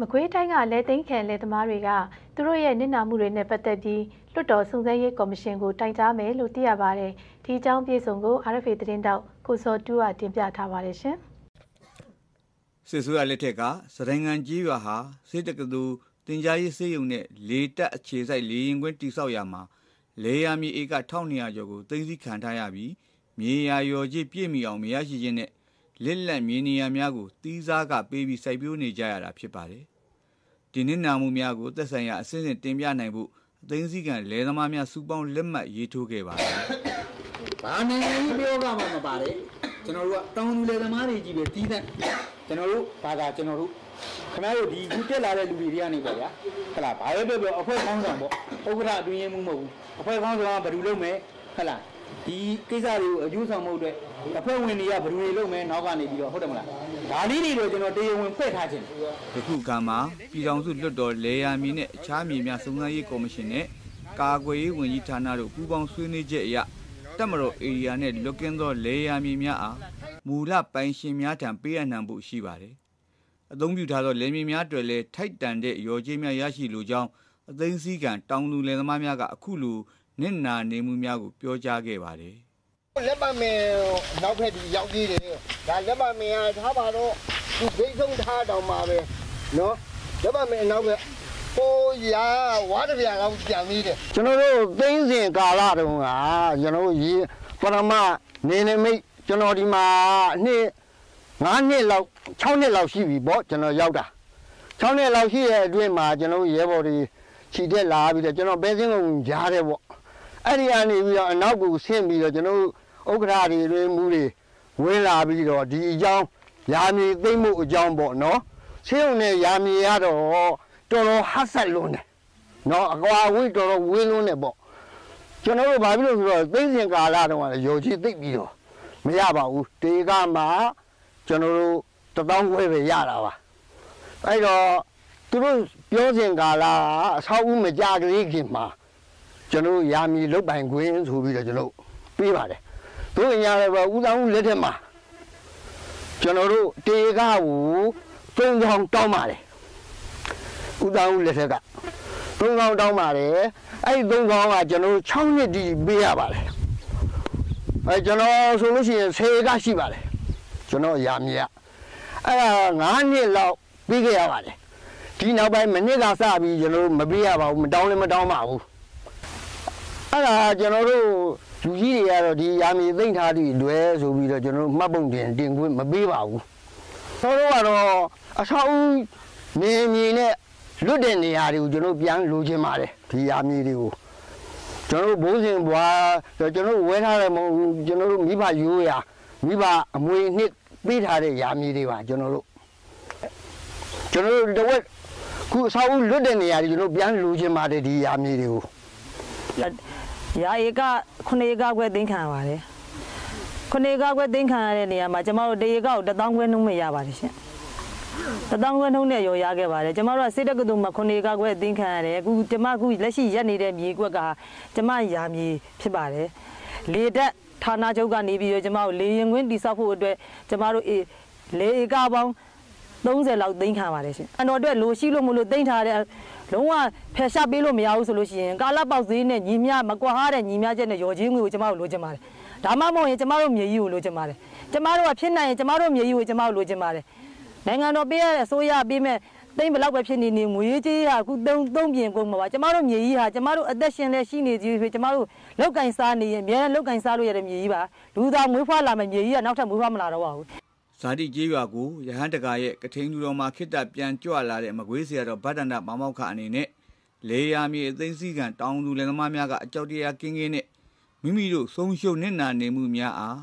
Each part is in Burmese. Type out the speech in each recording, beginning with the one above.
မကွေးတိုင်းကလဲသိန်းခံလဲသမားတွေကသူတို့ရဲ့နစ်နာမှုတွေနဲ့ပတ်သက်ပြီးလွှတ်တော်စုံစမ်းရေးကော်မရှင်ကိုတိုင်ကြားမယ်လို့သိရပါတယ်။ဒီအကြောင်းပြေဆုံးကို RFA သတင်းတောက်ကိုစောတူကတင်ပြထားပါတယ်ရှင်။စစ်ဆိုးရလက်ထက်ကစရိုင်းငံကြီးရွာဟာစေတကတူတင်ကြားရေးစေယုံနဲ့လေတက်အခြေစိုက်လေရင်ကွင်းတိဆောက်ရမှာလေယာမြေဧက1200ကျော်ကိုသိမ်းဆည်းခံထားရပြီးမြေယာရော်ကြီးပြည့်မီအောင်မရရှိခြင်းနဲ့ လက်လက်မြေနေရာများကိုတီးစားကပေးပြီးစိုက်ပျိုးနေကြရတာဖြစ်ပါတယ်။ဒီနေ့နာမှုများကိုသက်ဆိုင်ရာအစဉ်စဉ်တင်ပြနိုင်ဖို့အသိသိကံလဲသမားများစုပေါင်းလက်မှတ်ရေးထိုးခဲ့ပါတယ်။ဘာနိုင်ငံကြီးပြောကမှမပါတယ်။ကျွန်တော်တို့ကတောင်သူလဲသမားတွေကြီးပဲတီးတဲ့ကျွန်တော်တို့ဘာသာကျွန်တော်တို့ခင်ဗျားတို့ဒီခုတက်လာတဲ့လူတွေတွေကနေပေါ့ဗျာဟလာဘာပဲပြောပြောအဖွဲ့ခေါင်းဆောင်ပေါ့ဥက္ကဋ္ဌအတွင်းရင်မှုမဟုတ်ဘူးအဖွဲ့ခေါင်းဆောင်ကဘယ်လိုလုပ်မယ်ဟလာ ဒီကိစ္စတွေကိုအကျိုးဆောင်မှုအတွက်အဖွဲ့ဝင်တွေကဘယ်သူတွေလုပ်မယ်နောက်ကနေပြီးတော့ဟုတ်တယ်မလားဒါလေးတွေတော့ကျွန်တော်တရားဝင်ဖွင့်ထားခြင်းဒီခုကမှာပြည်ထောင်စုလွှတ်တော်လေယာမီနဲ့အခြားမြေများစုံစမ်းရေးကော်မရှင်နဲ့ကာကွယ်ရေးဝန်ကြီးဌာနတို့ပူးပေါင်းဆွေးနွေးချက်အရတက်မတော်ဧရိယာနဲ့လွတ်ကင်းသောလေယာမြေများအားမူလပိုင်ရှင်များထံပေးအပ်နှံဖို့ရှိပါတယ်အသုံးပြုထားသောလေမြေများတွေလည်းထိုက်တန်တဲ့ရော်ကြီးများရရှိလိုကြောင်းအသိန်းစည်းကံတောင်သူလယ်သမားများကအခုလို နစ်နာနေမှုများကိုပြောကြားခဲ့ပါတယ်လက်ပါမင်းနောက်ဖက်ဒီရောက်သေးတယ်ဒါလက်ပါမင်းကထားပါတော့သူဒိတ်ဆုံးထားတော့မှာပဲနော်လက်ပါမင်းနောက်ဖက်ဟိုရာဝါတပြာလောက်ပြန်ပြီးတယ်ကျွန်တော်တို့သိန်းစဉ်ကာလတုန်းကကျွန်တော်ရေပရမနေနေမိတ်ကျွန်တော်ဒီမှာနှစ်9နှစ်လောက်6နှစ်လောက်ရှိပြီပေါ့ကျွန်တော်ရောက်တာ6နှစ်လောက်ရှိတဲ့အတွင်းမှာကျွန်တော်ရဲဘော်တွေခြိတက်လာပြီးတော့ကျွန်တော်ပဲစင်းကုန်ကြားတယ်ပေါ့ အဲ့ဒီကနေပြီးတော့အနောက်ကိုဆင်းပြီးတော့ကျွန်တော်ဥက္ကဋ္ဌတွေတွေမူတွေဝင်လာပြီးတော့ဒီအကြောင်းယာမီသိမ့်မှုအကြောင်းပေါ့နော်ဆင်းုံနဲ့ယာမီရတော့တော်တော်ဟတ်ဆက်လွန်းတယ်နော်အကွာဝိတော်တော်ဝင်းလွန်းတယ်ပေါ့ကျွန်တော်တို့ဘာဖြစ်လို့ဆိုတော့သိမ့်စင်ကာလတုန်းကလည်းရော်ချီသိပ်ပြီးတော့မရပါဘူးတေကမှာကျွန်တော်တို့တပေါင်းခွဲပဲရတာပါအဲ့တော့သူတို့ပြောစဉ်ကာလအဆောက်အဦမကြကလေးခင်မှာ ကျွန်တော်ရာမီလုတ်ပိုင်ခွင့်ဆိုပြီးတော့ကျွန်တော်ပေးပါတယ်သူအညာလည်းပဲဦးဆောင်ဦးလက်ထက်မှာကျွန်တော်တို့တေကကိုသုံးဆောင်တောင်းပါတယ်ဦးဆောင်ဦးလက်ထက်ကသုံးဆောင်တောင်းပါတယ်အဲ့ဒီသုံးဆောင်ကကျွန်တော်6နှစ်ဒီပေးရပါတယ်အဲကျွန်တော်ဆိုလို့ရှိရင်10ကရှိပါတယ်ကျွန်တော်ရာမီကအဲ့ဒါ9နှစ်လောက်ပြီးခဲ့ရပါတယ်ဒီနောက်ပိုင်းမနစ်ကစပြီးကျွန်တော်မပေးရပါဘူးမတောင်းလည်းမတောင်းပါဘူး အဲ့ဒါကျွန်တော်တို့လူကြီးတွေကတော့ဒီရာမီသိမ့်ထားသည့်လွဲဆိုပြီးတော့ကျွန်တော်တို့မှတ်ပုံတင်တင်ခွင့်မပေးပါဘူးသောတော့ကတော့အဆောက်အဦနေမြေနဲ့လွတ်တဲ့နေရာတွေကိုကျွန်တော်ပြန်လိုချင်ပါတယ်ဒီရာမီတွေကိုကျွန်တော်တို့ဘိုးစဉ်ဘွားကျွန်တော်တို့ဝဲထားတယ်မဟုတ်ဘူးကျွန်တော်တို့မိဘရိုးရာမိဘအမွေနှစ်ပေးထားတဲ့ယာမီတွေပါကျွန်တော်တို့ကျွန်တော်တို့တဝက်ခုအဆောက်အဦလွတ်တဲ့နေရာတွေကျွန်တော်ပြန်လူချင်ပါတယ်ဒီယာမီတွေကို ရာဧက9ဧကခွဲသိမ်းခံပါတယ်9ဧကခွဲသိမ်းခံရတဲ့နေရာမှာကျမတို့တဧကကို1000ခွဲနှုန်းမရပါတယ်ရှင်1000ခွဲနှုန်းနဲ့ရောရခဲ့ပါတယ်ကျမတို့ကစစ်တက္ကသိုလ်မှာ9ဧကခွဲသိမ်းခံရတယ်အခုကျမအခုလက်ရှိရက်နေတဲ့မြေကွက်ကကျမယာမြေဖြစ်ပါတယ်လေတက်ဌာနချုပ်ကနေပြီးတော့ကျမတို့လေရင်ခွင်းတိဆောက်ဖို့အတွက်ကျမတို့လေဧကပေါင်း30လောက်သိမ်းခံပါတယ်ရှင်အတော်အတွက်လိုရှိလို့မလို့သိမ်းထားတဲ့ လုံးဝဖယ်ရှားပေးလို့မရဘူးဆိုလို့ရှိရင်ကာလပေါက်ဈေးနဲ့ညီမြမကွာဟာတဲ့ညီမြချက်နဲ့ရော်ချင်းငွေကိုကျမတို့လိုချင်ပါတယ်ဒါမှမဟုတ်ရင်ကျမတို့မြေကြီးကိုလိုချင်ပါတယ်ကျမတို့ကဖြစ်နိုင်ရင်ကျမတို့မြေကြီးကိုကျမတို့လိုချင်ပါတယ်နိုင်ငံတော်ပေးရတဲ့အစိုးရပေးမဲ့သိမ့်ဘလောက်ပဲဖြစ်နေနေငွေကြေးဟာအခုသုံးသုံးပြင်ကုန်မှာပါကျမတို့မြေကြီးဟာကျမတို့အသက်ရှင်လက်ရှိနေကြီးကျမတို့လောက်ကင်စားနေရင်အများနဲ့လောက်ကင်စားလို့ရတဲ့မြေကြီးပါလူသားမွေးဖွားလာမဲ့မြေကြီးကနောက်ထပ်မွေးဖွားမလာတော့ပါဘူး ဇာတိကျေးရွာကိုရဟန်းတကာရဲ့ကထိန်လူတော်မှာခိတ္တပြန်ကြွလာတဲ့မကွေးဆရာတော်ဗဒ္ဒနာမမောက်ခအနေနဲ့လေယာမြေအသိစိကံတောင်းသူလယ်သမားများကအကြောက်တရားကင်းကင်းနဲ့မိမိတို့ဆုံးရှုံးနစ်နာနေမှုများအား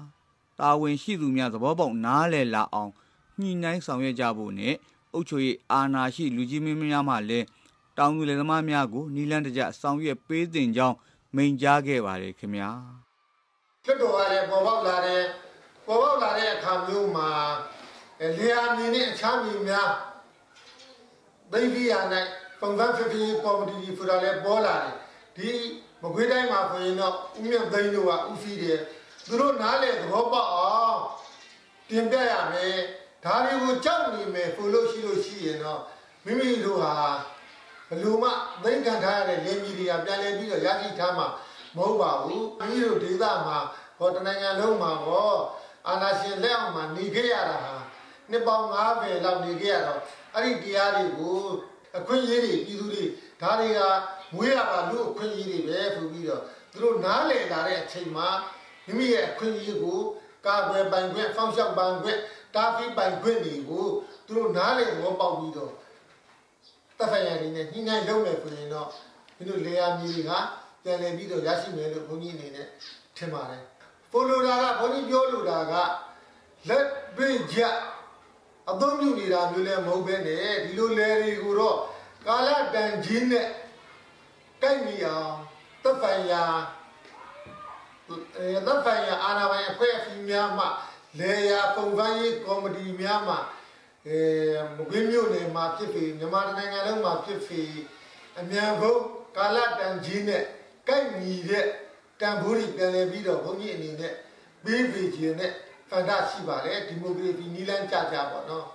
တာဝန်ရှိသူများသဘောပေါက်နားလည်လာအောင်ညှိနှိုင်းဆောင်ရွက်ကြဖို့နဲ့အုပ်ချုပ်ရေးအာဏာရှိလူကြီးမင်းများမှလည်းတောင်သူလယ်သမားများကိုနီလန်းတကြဆောင်ရွက်ပေးတင်ကြောင်းမိန့်ကြားခဲ့ပါတယ်ခင်ဗျာကျွတ်တော်ကလည်းပေါ်ပေါက်လာတဲ့ ပေါ်ပေါက်လာတဲ့အခါမျိုးမှာလေယာမြင်နဲ့အခြားမြင်များဒိဗီယာ၌ပုံစံဖြစ်ဖြစ်ကော်မတီဆိုတာလည်းပေါ်လာတယ်ဒီမကွေးတိုင်းမှာဆိုရင်တော့ဦးမြတ်သိန်းတို့ကဦးစီးတယ်သူတို့နားလေသဘောပေါက်အောင်တင်ပြရမယ်ဒါတွေကိုကြောက်နေမယ်ဆိုလို့ရှိလို့ရှိရင်တော့မိမိတို့ဟာဘလို့မှသိခံထားရတဲ့လင်းကြီးတွေကပြန်လည်ပြီးတော့ရရှိထားမှာမဟုတ်ပါဘူးမိမိတို့ဒေသမှာဟောတနိုင်ငံလုံးမှာဟော အာနာရှင်လက်အောက်မှာနေခဲ့ရတာဟာနှစ်ပေါင်း90လောက်နေခဲ့ရတော့အဲ့ဒီတရားတွေကိုအခွင့်အရေးတွေပြည်သူတွေဒါတွေကမွေးရပါလို့အခွင့်အရေးတွေပဲဆိုပြီးတော့သူတို့နားလည်လာတဲ့အချိန်မှာမိမိရဲ့အခွင့်အရေးကိုကာကွယ်ပိုင်ခွင့်ဖောက်ရှောက်ပိုင်ခွင့်တားပြီးပိုင်ခွင့်တွေကိုသူတို့နားလည်သဘောပေါက်ပြီးတော့တပ်ဖက်ရည်နေနဲ့ညှိနှိုင်းလုပ်မယ်ဆိုရင်တော့ဒီလိုလေယာမြေတွေကပြန်လည်ပြီးတော့ရရှိမယ်လို့ဘုန်းကြီးအနေနဲ့ထင်ပါတယ် ပိုလိုတာကဘုန်းကြီးပြောလိုတာကလက်ပေးချက်အသုံးပြုနေတာမျိုးလည်းမဟုတ်ပဲနဲ့ဒီလိုလေတွေကိုတော့ကာလတန်ကြီးနဲ့ကိုက်မိအောင်တပ်ဖက်ရအဲတပ်ဖက်ရအာဏာပိုင်အဖွဲ့အစည်းများမှလေယာပုံစံရေးကော်မတီများမှအဲမကွေးမြို့နယ်မှာဖြစ်ဖြစ်မြန်မာနိုင်ငံလုံးမှာဖြစ်ဖြစ်အမြန်ဆုံးကာလတန်ကြီးနဲ့ကိုက်ညီတဲ့ တန်ဖိုးတွေပြန်လည်ပြီးတော့ဘုန်းကြီးအနေနဲ့ပေးပေခြင်းနဲ့ဖန်တာရှိပါလေဒီမိုကရေစီနီလန်းကြကြပါတော့